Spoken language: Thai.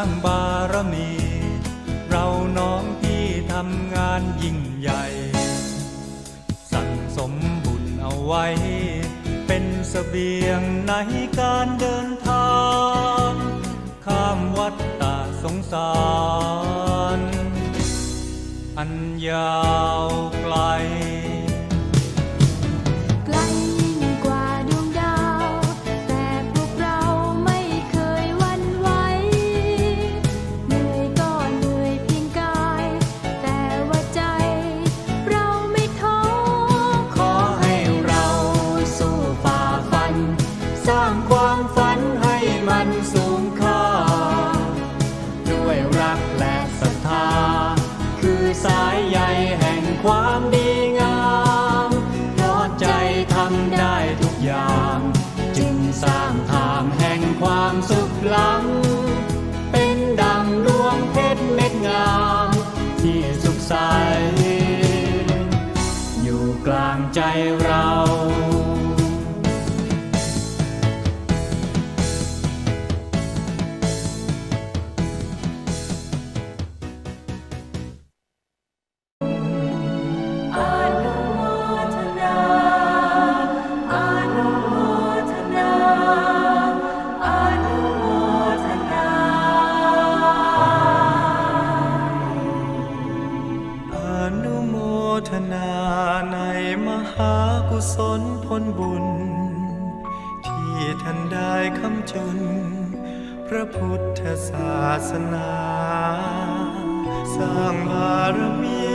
างบารมี เราน้องพี่ทำงานยิ่งใหญ่ สั่งสมบุญเอาไว้ เป็นเสบียงในการเดินทาง ข้ามวัดตาสงสาร อันยา ศรัทธา คือสายใยแห่งความดีงามเพราะใจทำได้ทุกอย่าง จึงสร้างทางแห่งความสุขล้ำเป็นดังดวงเพชรเม็ดงาม ที่สุขใสอยู่กลางใจเรา นาในมหากุศลผลบุญ ที่ท่านได้คำจุน พระพุทธศาสนา สร้างบารมี